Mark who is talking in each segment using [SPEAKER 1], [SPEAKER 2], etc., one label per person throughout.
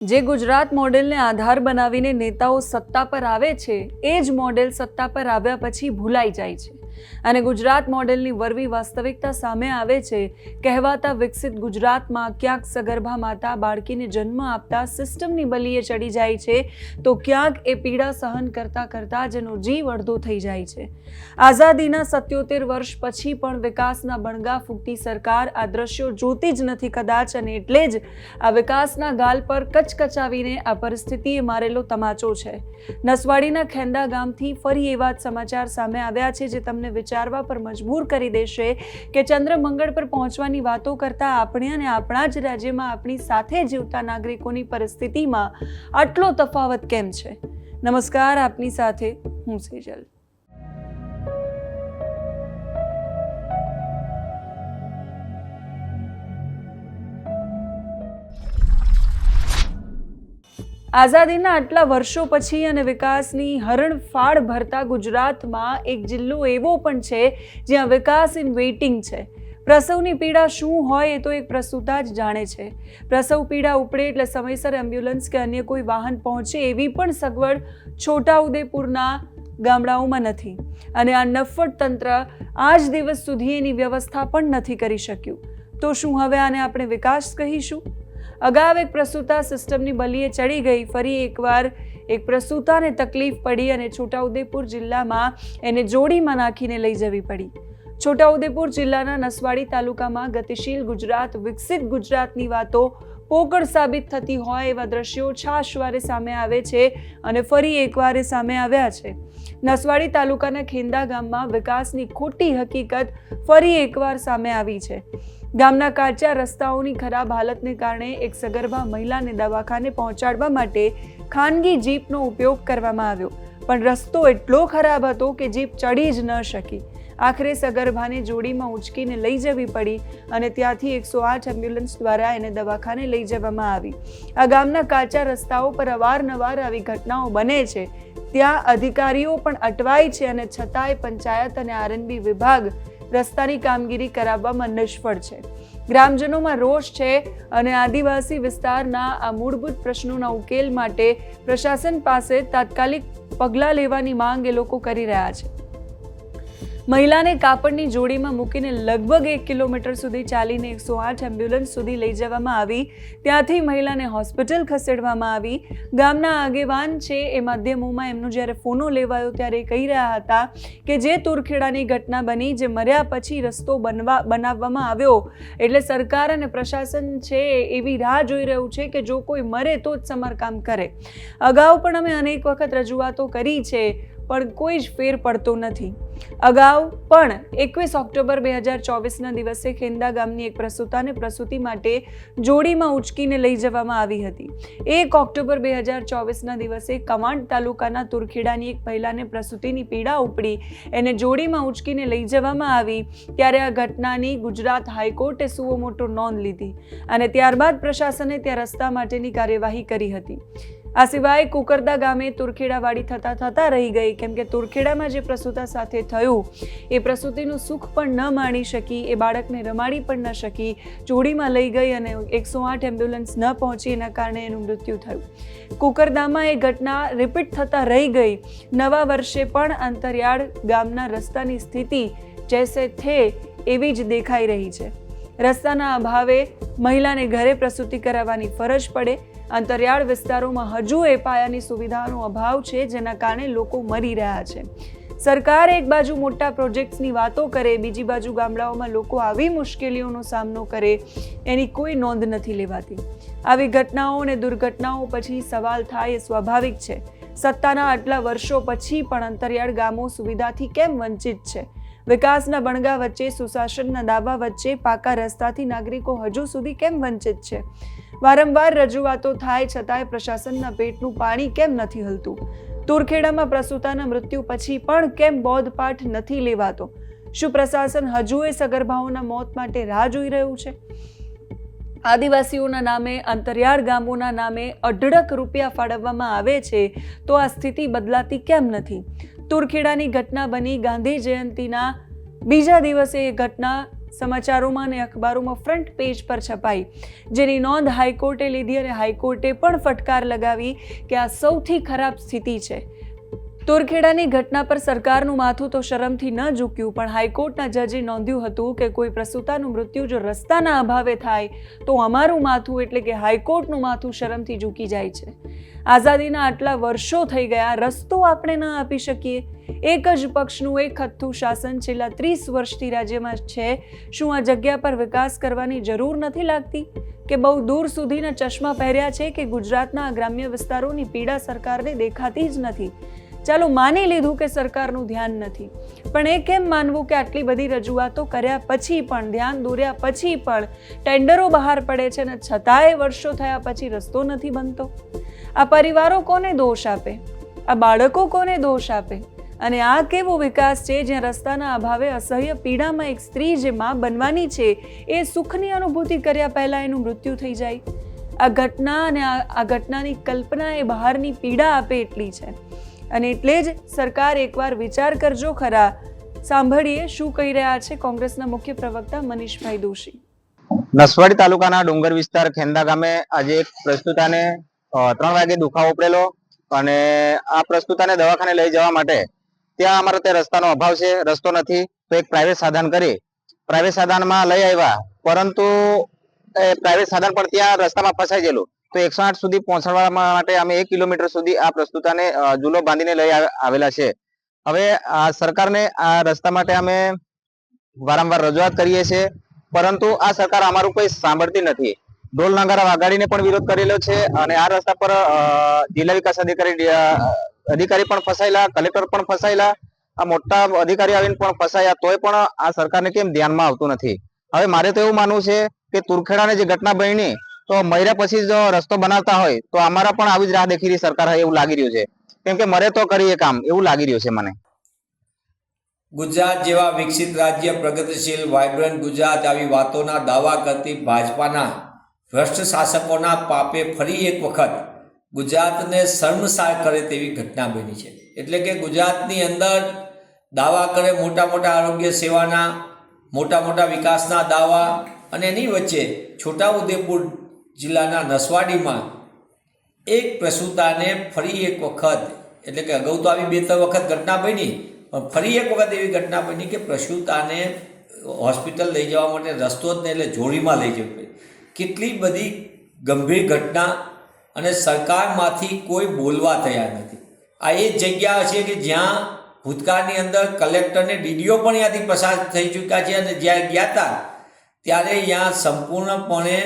[SPEAKER 1] જે ગુજરાત મોડેલને આધાર બનાવીને નેતાઓ સત્તા પર આવે છે, એ જ મોડેલ સત્તા પર આવ્યા પછી ભૂલાઈ જાય છે. અને ગુજરાત મોડેલની વરવી વાસ્તવિકતા સામે આવે છે, કહેવાતા વિકસિત ગુજરાતમાં ક્યાંક સગર્ભા માતા બાળકીને જન્મ આપતા સિસ્ટમની બલીએ ચડી જાય છે, તો ક્યાંક એ પીડા સહન કરતા કરતા જેનો જીવ અડધો થઈ જાય છે. આઝાદીના સત્યોતેર વર્ષ પછી પણ વિકાસના બણગા ફૂંકતી સરકાર આ દ્રશ્યો જોતી જ નથી કદાચ અને એટલે જ આ વિકાસના ગાલ પર કચકચાવીને આ પરિસ્થિતિએ મારેલો તમાચો છે. નસવાડીના ખેંદા ગામથી ફરી એવા સમાચાર સામે આવ્યા છે જે તમને વિચારવા પર મજબૂર કરી દેશે કે ચંદ્ર મંગળ પર પહોંચવાની વાતો કરતા આપણે અને આપણા જ રાજ્યમાં આપણી સાથે જીવતા નાગરિકોની પરિસ્થિતિમાં આટલો તફાવત કેમ છે? નમસ્કાર, આપની સાથે હું સેજલ. આઝાદીના આટલા વર્ષો પછી અને વિકાસની હરણફાળ ભરતા ગુજરાતમાં એક જિલ્લો એવો પણ છે, જ્યાં વિકાસ ઇન વેઇટિંગ છે. પ્રસવની પીડા શું હોય એ તો એક પ્રસૂતા જ જાણે છે. પ્રસવ પીડા ઉપડે એટલે સમયસર એમ્બ્યુલન્સ કે અન્ય કોઈ વાહન પહોંચે એવી પણ સગવડ છોટાઉદેપુરના ગામડાઓમાં નથી. અને આ નફ્ફટ તંત્ર આજ દિવસ સુધી એની વ્યવસ્થા પણ નથી કરી શક્યું. તો શું હવે આને આપણે વિકાસ કહીશું? અગાઉ એક પ્રસૂતા સિસ્ટમની બલીએ ચડી ગઈ. ફરી એકવાર એક પ્રસૂતાને તકલીફ પડી અને છોટાઉદેપુર જિલ્લામાં એને જોડીમાં નાખીને લઈ જવી પડી. છોટાઉદેપુર જિલ્લાના નસવાડી તાલુકામાં ગતિશીલ ગુજરાત, વિકસિત ગુજરાતની વાતો પોકળ સાબિત થતી હોય એવા દ્રશ્યો છાશવારે સામે આવે છે અને ફરી એકવાર સામે આવ્યા છે. નસવાડી તાલુકાના ખેંદા ગામમાં વિકાસની ખોટી હકીકત ફરી એકવાર સામે આવી છે. ગામના કાચા રસ્તાઓની ખરાબ હાલતને કારણે એક સગર્ભા મહિલાને દવાખાને પહોંચાડવા માટે ખાનગી જીપનો ઉપયોગ કરવામાં આવ્યો. પણ રસ્તો એટલો ખરાબ હતો કે જીપ ચડી જ ન શકી. આખરે સગર્ભાને જોડીમાં ઉંચકીને લઈ જવી પડી અને ત્યાંથી એકસો આઠ એમ્બ્યુલન્સ દ્વારા એને દવાખાને લઈ જવામાં આવી. આ ગામના કાચા રસ્તાઓ પર અવારનવાર આવી ઘટનાઓ બને છે. ત્યાં અધિકારીઓ પણ અટવાય છે અને છતાંય પંચાયત અને આરએનબી વિભાગ રસ્તાની કામગીરી કરાવવામાં નિષ્ફળ છે. ગ્રામજનોમાં રોષ છે અને આદિવાસી વિસ્તારના આ મૂળભૂત પ્રશ્નોના ઉકેલ માટે પ્રશાસન પાસે તાત્કાલિક પગલાં લેવાની માંગ એ લોકો કરી રહ્યા છે. મહિલાને કાપડની જોડીમાં મૂકીને લગભગ એક કિલોમીટર સુધી ચાલીને એકસો આઠ એમ્બ્યુલન્સ સુધી લઈ જવામાં આવી. ત્યાંથી મહિલાને હોસ્પિટલ ખસેડવામાં આવી. ગામના આગેવાન છે એ માધ્યમોમાં એમનો જ્યારે ફોનો લેવાયો ત્યારે કહી રહ્યા હતા કે જે તુરખેડાની ઘટના બની જે મર્યા પછી રસ્તો બનવા બનાવવામાં આવ્યો. એટલે સરકાર અને પ્રશાસન છે એવી રાહ જોઈ રહ્યું છે કે જો કોઈ મરે તો જ સમારકામ કરે. અગાઉ પણ અમે અનેક વખત રજૂઆતો કરી છે. પણ કોઈ જ ફેર પડતો નથી. અગાઉ પણ એકવીસ ઓક્ટોબર બે હજાર ચોવીસના દિવસે ખેંદા ગામની એક પ્રસૂતાને પ્રસૂતિ માટે જોડીમાં ઉચકીને લઈ જવામાં આવી હતી. એક ઓક્ટોબર બે હજાર ચોવીસના દિવસે કમાંડ તાલુકાના તુરખેડાની એક મહિલાને પ્રસૂતિની પીડા ઉપડી એને જોડીમાં ઉચકીને લઈ જવામાં આવી, ત્યારે આ ઘટનાની ગુજરાત હાઈકોર્ટે સુઓ મોટો નોંધ લીધી અને ત્યારબાદ પ્રશાસને ત્યાં રસ્તા માટેની કાર્યવાહી કરી હતી. આ સિવાય કુકરદા ગામે તુરખેડાવાડી થતા થતા રહી ગઈ. કેમ કે તુરખેડામાં જે પ્રસૂતા સાથે થયું, એ પ્રસૂતિનું સુખ પણ ન માણી શકી, એ બાળકને રમાડી પણ ન શકી ચોડીમાં લઈ ગઈ અને એકસો આઠ એમ્બ્યુલન્સ ન પહોંચી, એના કારણે એનું મૃત્યુ થયું. કુકરદામાં એ ઘટના રિપીટ થતા રહી ગઈ. નવા વર્ષે પણ અંતરિયાળ ગામના રસ્તાની સ્થિતિ જેસે થે એવી જ દેખાઈ રહી છે. રસ્તાના અભાવે મહિલાને ઘરે પ્રસૂતિ કરાવવાની ફરજ પડે અંતરિયાળ વિસ્તારોમાં હજુ એ પાયાની સુવિધાનો અભાવ છે, જેના કારણે લોકો મરી રહ્યા છે. સરકાર એક બાજુ મોટા પ્રોજેક્ટ્સની વાતો કરે, બીજી બાજુ ગામડાઓમાં લોકો આવી મુશ્કેલીઓનો સામનો કરે, એની કોઈ નોંધ નથી લેવાતી. આવી ઘટનાઓ અને દુર્ઘટનાઓ પછી સવાલ થાય એ સ્વાભાવિક છે. સત્તાના આટલા વર્ષો પછી પણ અંતરિયાળ ગામો સુવિધાથી કેમ વંચિત છે? વિકાસના બણગા વચ્ચે, સુશાસનના દાવા વચ્ચે, પાકા રસ્તાથી નાગરિકો હજુ સુધી કેમ વંચિત છે? વારંવાર રજૂઆતો થાય છતાંય પ્રશાસનના પેટનું પાણી કેમ નથી હલતું? તુરખેડામાં પ્રસૂતાના મૃત્યુ પછી પણ કેમ બોધપાઠ નથી લેવાતો? શું પ્રશાસન હજુ એ સગર્ભાઓના મોત માટે રાહ જોઈ રહ્યું છે? આદિવાસીઓના નામે, અંતરિયાળ ગામોના નામે અઢળક રૂપિયા ફાળવવામાં આવે છે તો આ સ્થિતિ બદલાતી કેમ નથી? તુરખેડાની ઘટના બની ગાંધી જયંતિના બીજા દિવસે એ ઘટના સમાચારોમાં અને અખબારોમાં ફ્રન્ટ પેજ પર છપાઈ. જેની નોંધ હાઈકોર્ટે લીધી અને હાઈકોર્ટે પણ ફટકાર લગાવી કે આ સૌથી ખરાબ સ્થિતિ છે. તોરખેડાની ઘટના પર સરકારનું માથું તો શરમથી ન ઝૂક્યું, પણ હાઈકોર્ટના જજે નોંધ્યું હતું કે કોઈ પ્રસૂતાનું મૃત્યુ જો રસ્તાના અભાવે થાય, તો અમારું માથું એટલે કે હાઈકોર્ટનું માથું શરમથી ઝૂકી જાય છે. આઝાદીના આટલા વર્ષો થઈ ગયા, રસ્તો આપણે ન આપી શકીએ. એક જ પક્ષનું એક હથ્થું શાસન છેલ્લા ત્રીસ વર્ષથી રાજ્યમાં છે. શું આ જગ્યા પર વિકાસ કરવાની જરૂર નથી લાગતી? કે બહુ દૂર સુધીના ચશ્મા પહેર્યા છે કે ગુજરાતના ગ્રામ્ય વિસ્તારોની પીડા સરકારને દેખાતી જ નથી? ચાલો માની લીધું કે સરકારનું ધ્યાન નથી. પણ એ કેમ માનવું કે આટલી બધી રજૂઆતો કર્યા પછી પણ, ધ્યાન દોર્યા પછી પણ ટેન્ડરો બહાર પડે છે અને છતાંય વર્ષો થયા પછી રસ્તો નથી બનતો? આ પરિવારો કોને દોષ આપે? આ બાળકો કોને દોષ આપે? અને આ કેવો વિકાસ છે જ્યાં રસ્તાના અભાવે અસહ્ય પીડામાં એક સ્ત્રી જે માં બનવાની છે, એ સુખની અનુભૂતિ કર્યા પહેલાં એનું મૃત્યુ થઈ જાય? આ ઘટના અને આ ઘટનાની કલ્પના એ બહારની પીડા આપે એટલી છે. અને એટલે જ સરકાર એકવાર વિચાર કરજો ખરા. સાંભળીએ શું કહી રહ્યા છે કોંગ્રેસના મુખ્ય પ્રવક્તા મનીષભાઈ દોશી.
[SPEAKER 2] નસવાડી તાલુકાના ડુંગર વિસ્તાર ખેંદા ગામે આજે એક પ્રસ્તુતાને ત્રણ વાગે દુખાવો ઉપડેલો અને આ પ્રસ્તુતાને દવાખાને લઈ જવા માટે ત્યાં અમારો તે રસ્તાનો અભાવ છે, રસ્તો નથી, તો એક પ્રાઇવેટ સાધન કરી પ્રાઇવેટ સાધનમાં લઈ આવ્યા, પરંતુ પ્રાઇવેટ સાધન પણ ત્યાં રસ્તામાં ફસાઈ ગયેલું. તો એકસો આઠ સુધી પહોંચવા માટે અમે એક કિલોમીટર સુધી આ પ્રસ્તુતાને જુલો બાંધીને લઈ આવેલા છે. હવે આ સરકારને આ રસ્તા માટે અમે વારંવાર રજૂઆત કરીએ છીએ, પરંતુ આ સરકાર અમારું કોઈ સાંભળતી નથી. ઢોલ નગારા વગાડીને પણ વિરોધ કરેલો છે અને આ રસ્તા પર જિલ્લા વિકાસ અધિકારી અધિકારી પણ ફસાયેલા, કલેક્ટર પણ ફસાયેલા, આ મોટા અધિકારી આવીને પણ ફસાયા, તોય પણ આ સરકારને કેમ ધ્યાનમાં આવતું નથી? હવે મારે તો એવું માનવું છે કે તુરખેડાને જે ઘટના બની તો મર્યા પછી જો રસ્તો બનાવતા હોય, તો અમારા પણ આવી જ રાહ દેખી રહી સરકાર એવું લાગી રહ્યું છે. કેમ કે મરે તો કરીએ કામ, એવું લાગી રહ્યું છે મને.
[SPEAKER 3] ગુજરાત જેવા વિકસિત રાજ્ય પ્રગતિશીલ વાઇબ્રન્ટ ગુજરાત આવી વાતોના દાવા કરતી ભાજપાના ભ્રષ્ટ શાસકોના પાપે ફરી એક વખત ગુજરાતને શર્મસાર કરે તેવી ઘટના બની છે. એટલે કે ગુજરાતની અંદર દાવા કરે મોટા મોટા આરોગ્ય સેવાના, મોટા મોટા વિકાસના દાવા અને એની વચ્ચે છોટાઉદેપુર જિલ્લાના નસવાડીમાં એક પ્રસૂતાને ફરી એક વખત, એટલે કે અગાઉ તો આવી બે ત્રણ વખત ઘટના બની, પણ ફરી એક વખત એવી ઘટના બની કે પ્રસૂતાને હોસ્પિટલ લઈ જવા માટે રસ્તો જ નહીં, એટલે જોડીમાં લઈ જવી પડી કેટલી બધી ગંભીર ઘટના અને સરકારમાંથી કોઈ બોલવા તૈયાર નથી. આ એ જગ્યા છે કે જ્યાં ભૂતકાળની અંદર કલેક્ટરને ડીડીઓ પણ ત્યાંથી પસાર થઈ ચૂક્યા છે અને જ્યાં ગયા હતા, ત્યારે ત્યાં સંપૂર્ણપણે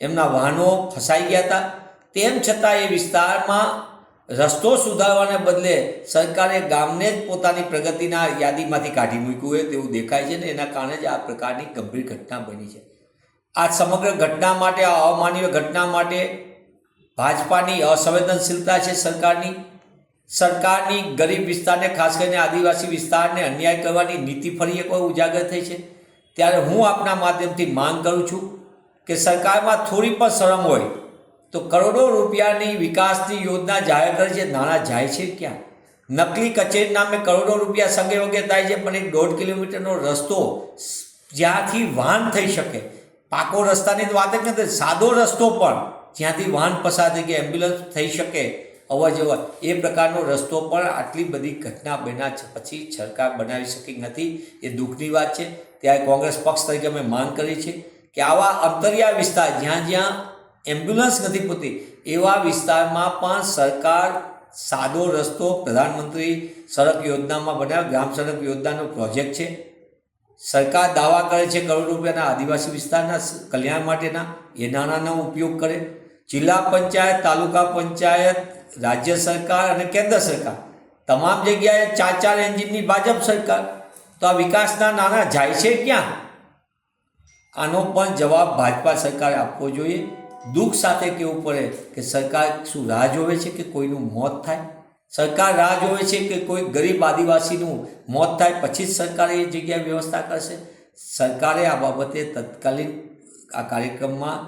[SPEAKER 3] એમના વાહનો ફસાઈ ગયા હતા. તેમ છતાં એ વિસ્તારમાં રસ્તો સુધારવાને બદલે સરકારે ગામને જ પોતાની પ્રગતિના યાદીમાંથી કાઢી મૂક્યું હોય તેવું દેખાય છે ને એના કારણે જ આ પ્રકારની ગંભીર ઘટના બની છે. આ સમગ્ર ઘટના માટે, આ અમાનવીય ઘટના માટે ભાજપાની અસંવેદનશીલતા છે સરકારની. સરકારની ગરીબ વિસ્તારને, ખાસ કરીને આદિવાસી વિસ્તારને અન્યાય કરવાની નીતિ ફરી એકવાર ઉજાગર થઈ છે. ત્યારે હું આપના માધ્યમથી માંગ કરું છું કે સરકારમાં થોડી પણ શરમ હોય, તો કરોડો રૂપિયાની વિકાસની યોજના જાહેર કરે છે. નાણાં જાય છે ક્યાં? નકલી કચેરી નામે કરોડો રૂપિયા સગે વગે થાય છે, પણ એક દોઢ કિલોમીટરનો રસ્તો જ્યાંથી વાહન થઈ શકે. પાકો રસ્તાની તો વાત જ નથી, સાદો રસ્તો પણ જ્યાંથી વાહન પસાર થઈ કે એમ્બ્યુલન્સ થઈ શકે અવર જવર એ પ્રકારનો રસ્તો પણ આટલી બધી ઘટના બન્યા પછી સરકાર બનાવી શકી નથી, એ દુઃખની વાત છે. ત્યારે કોંગ્રેસ પક્ષ તરીકે અમે માંગ કરી છે. કે આવા અંતરિયા વિસ્તાર, જ્યાં જ્યાં એમ્બ્યુલન્સ નથી પૂરતી, એવા વિસ્તારમાં પણ સરકાર સાદો રસ્તો પ્રધાનમંત્રી સડક યોજનામાં બનાવ્યો ગ્રામ સડક યોજનાનો પ્રોજેક્ટ છે. સરકાર દાવા કરે છે કરોડ રૂપિયાના આદિવાસી વિસ્તારના કલ્યાણ માટેના એ નાણાંનો ઉપયોગ કરે. જિલ્લા પંચાયત, તાલુકા પંચાયત, રાજ્ય સરકાર અને કેન્દ્ર સરકાર, તમામ જગ્યાએ ચાર ચાર એન્જિનની ભાજપ સરકાર. તો આ વિકાસના નાણાં જાય છે ક્યાં? આનો પણ જવાબ ભાજપા સરકારે આપવો જોઈએ. દુઃખ સાથે કહેવું પડે કે સરકાર શું રાહ જોવે છે કે કોઈનું મોત થાય? સરકાર રાહ જોવે છે કે કોઈ ગરીબ આદિવાસીનું મોત થાય, પછી જ સરકારે એ જગ્યાએ વ્યવસ્થા કરશે? સરકારે આ બાબતે તત્કાલીન આ કાર્યક્રમમાં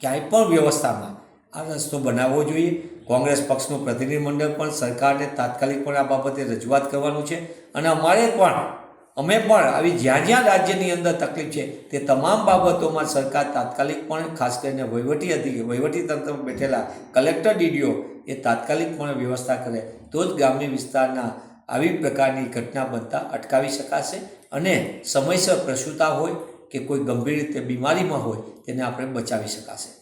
[SPEAKER 3] ક્યાંય પણ વ્યવસ્થામાં આ રસ્તો બનાવવો જોઈએ. કોંગ્રેસ પક્ષનું પ્રતિનિધિમંડળ પણ સરકારને તાત્કાલિક પણ આ બાબતે રજૂઆત કરવાનું છે. અને અમારે પણ અમે પણ આવી જ્યાં જ્યાં રાજ્યની અંદર તકલીફ છે, તે તમામ બાબતોમાં સરકાર તાત્કાલિક પણ ખાસ કરીને વહીવટી અધિકારી, વહીવટી તંત્રમાં બેઠેલા કલેક્ટર ડીડીઓ એ તાત્કાલિક પણ વ્યવસ્થા કરે, તો જ ગ્રામ્ય વિસ્તારના આવી પ્રકારની ઘટના બનતા અટકાવી શકાશે અને સમયસર પ્રસૂતા હોય કે કોઈ ગંભીર રીતે બીમારીમાં હોય, તેને આપણે બચાવી શકાશે.